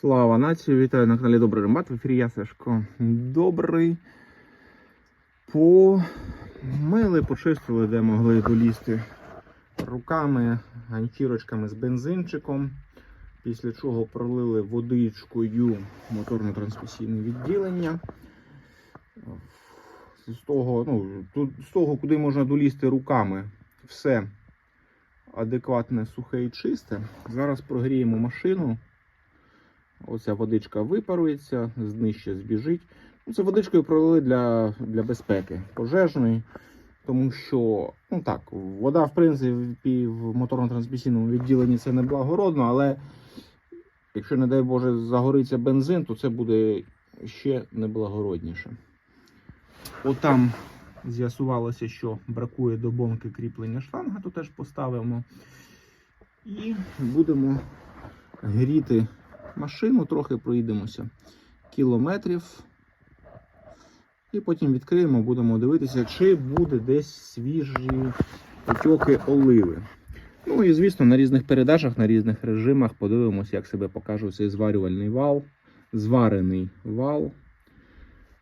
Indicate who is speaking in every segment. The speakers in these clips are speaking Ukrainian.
Speaker 1: Слава нації! Вітаю на каналі Добрий Рембат. В ефірі я Сашко. Добрий. Помили, почистили, де могли долізти руками, ганчірочками з бензинчиком. Після чого пролили водичкою моторно-трансмісійне відділення. З того, ну, з того, куди можна долізти руками, все адекватне, сухе і чисте. Зараз прогріємо машину. Оця водичка випарується, з збіжить. Ну, Це водичкою пролили для, для безпеки пожежної, тому що, ну так, вода, в принципі, в моторно-трансмісійному відділенні це не благородно, але якщо, не дай Боже, загориться бензин, то це буде ще неблагородніше. Отам з'ясувалося, що бракує до бомки кріплення шланга, то теж поставимо. І будемо гріти машину, трохи проїдемося кілометрів. І потім відкриємо, будемо дивитися, чи буде десь свіжі потьоки оливи. Ну і звісно, на різних передачах, на різних режимах подивимося, як себе покаже цей зварювальний вал, зварений вал.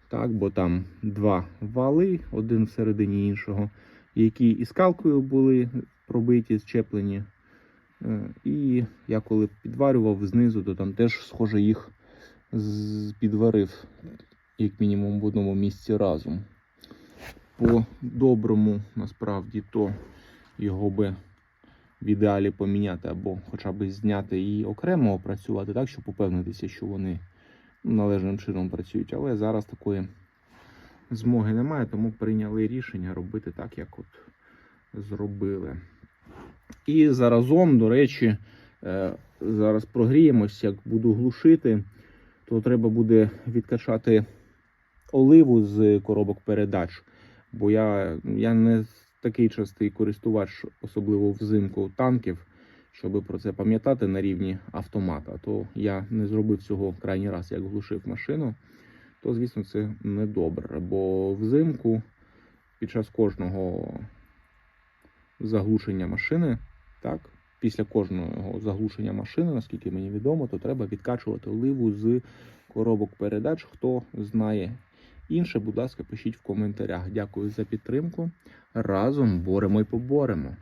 Speaker 1: Так, бо там два вали, один всередині іншого, які і скалкою були пробиті, зчеплені. І я коли підварював знизу, то там теж, схоже, їх підварив, як мінімум, в одному місці разом. По-доброму, насправді, то його би в ідеалі поміняти або хоча б зняти і окремо опрацювати, так, щоб упевнитися, що вони належним чином працюють. Але зараз такої змоги немає, тому прийняли рішення робити так, як от зробили. І заразом, до речі, е, зараз прогріємось, як буду глушити, то треба буде відкачати оливу з коробок передач. Бо я, я не такий частий користувач, особливо взимку танків, щоб про це пам'ятати на рівні автомата. То я не зробив цього крайній раз, як глушив машину. То, звісно, це не добре. Бо взимку під час кожного заглушення машини, так, після кожного заглушення машини, наскільки мені відомо, то треба відкачувати оливу з коробок передач. Хто знає інше, будь ласка, пишіть в коментарях. Дякую за підтримку. Разом боремо і поборемо.